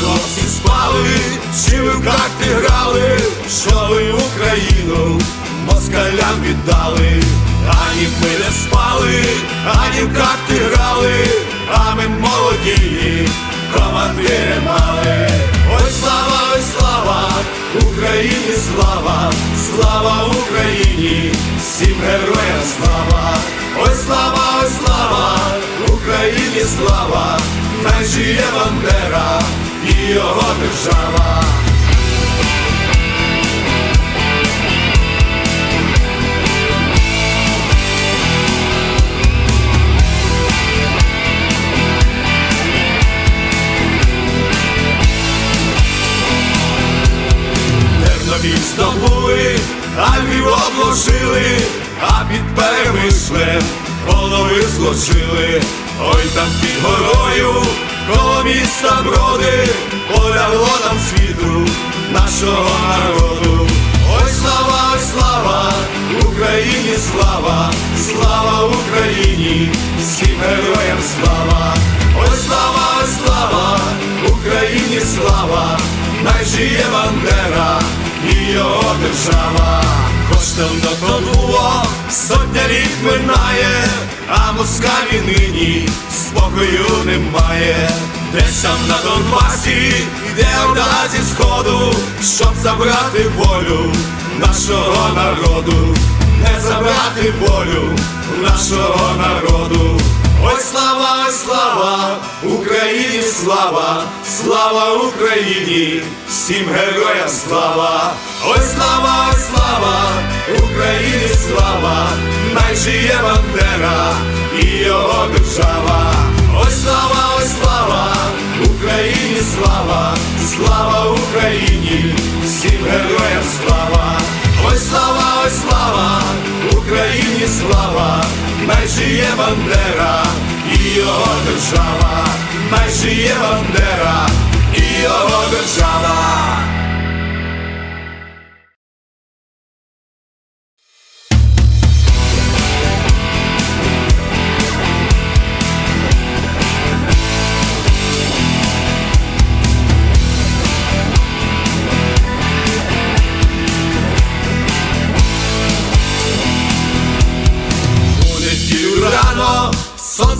Хлопці спали, чи ви в карти грали, що ви Україну москалям віддали, ані ми не спали, ані в карти грали, а ми молоді, командири мали. Ой, слава, ой, слава, Україні слава, слава Україні, всім героям слава, ой, слава, ой, слава, Україні слава, хай жиє Бандера і його держава. Тернопіль здобули, а Львів обложили, а під перемишлем голови зложили. Ой там під горою, коло міста броди, полягло там світу нашого народу. Ой, слава, ой, слава, Україні слава, слава Україні, всім героям слава, ой, слава, ой, слава, Україні слава, най жиє Бандера і його держава. Хоч давно то було, сотня літ минає, а москалі нині спокою немає. Десь там на Донбасі йде орда зі сходу, щоб забрати волю нашого народу, не забрати волю нашого народу. Ой, слава, ой, слава, Україні слава, слава Україні, всім героям слава, ой, слава, ой, слава, Україні слава, най жиє Бандера і його держава. Ой, слава, ой, слава, Україні слава, слава Україні, всім героям слава, ой, слава, ой, слава, Україні слава, най жиє Бандера і його держава, най жиє Бандера і його держава.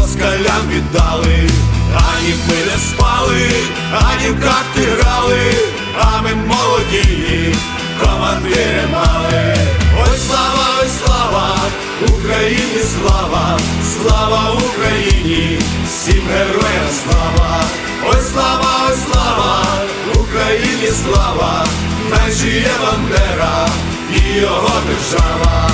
москалям віддали, ані ми не спали, ані в карти грали, а ми молоді, командири мали. Ой, слава, ой, слава, Україні слава, слава Україні, всім героям слава, ой, слава, ой, слава, Україні слава, най жиє Бандера і його держава.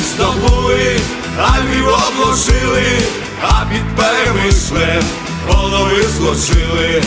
Здобули, а Львів обложили, а під перемишлем голови зложили.